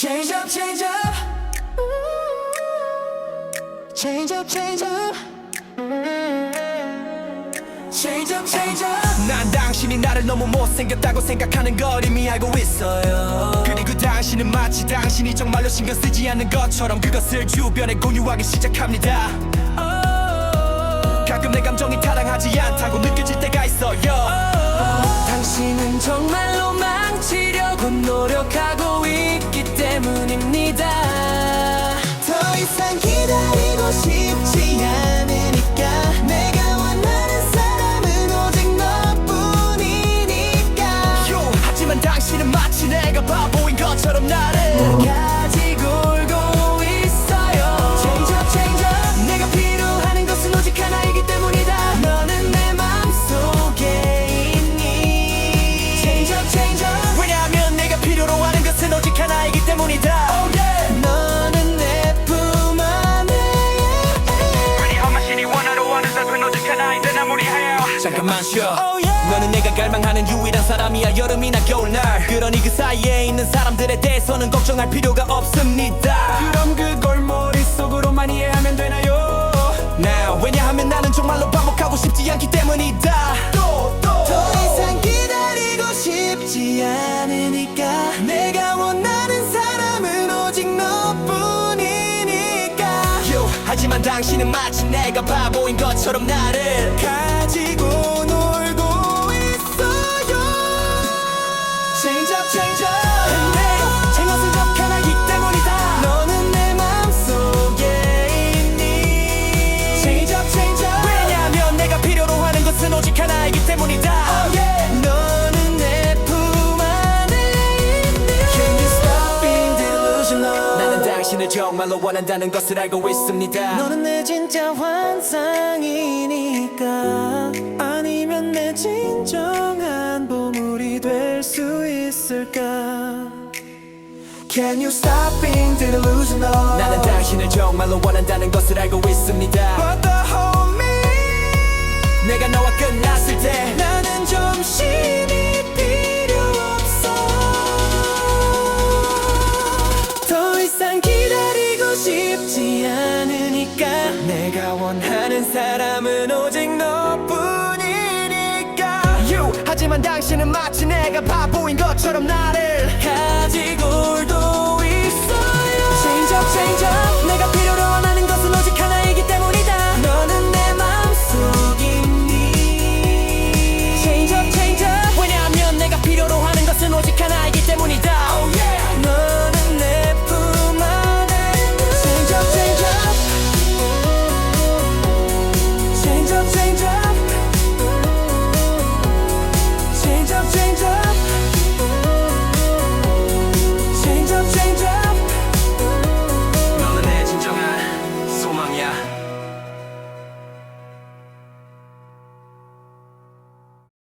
Change up, change up. Change up, change up. Change up, change up. 난 당신이 나를 너무 못생겼다고 생각하는 걸 이미 알고 있어요 그리고 당신은 마치 당신이 정말로 신경 쓰지 않는 것처럼 그것을 주변에 공유하기 시작합니다 가끔 내 감정이 타당하지 않다고 느껴질 때가 있어요 당신은 정말 있기 잠깐만 쉬어. 너는 내가 갈망하는 유일한 사람이야. 여름이나 겨울날. 그러니 그 사이에 있는 사람들에 대해서는 걱정할 필요가 없습니다 하지만 당신은 마치 내가 바보인 것처럼 나를 가지고 놀고 있어요. Change up, change up 당신을 정말로 원한다는 것을 알고 있습니다. 너는 내 진짜 환상이니까 아니면 내 진정한 보물이 될 수 있을까? Can you stop being delusional? 나는 당신을 정말로 원한다는 것을 알고 있습니다 싶지 않으니까 내가 원하는 사람은 오직 너뿐이니까. You! 하지만 당신은 마치 내가 바보인 것처럼 나를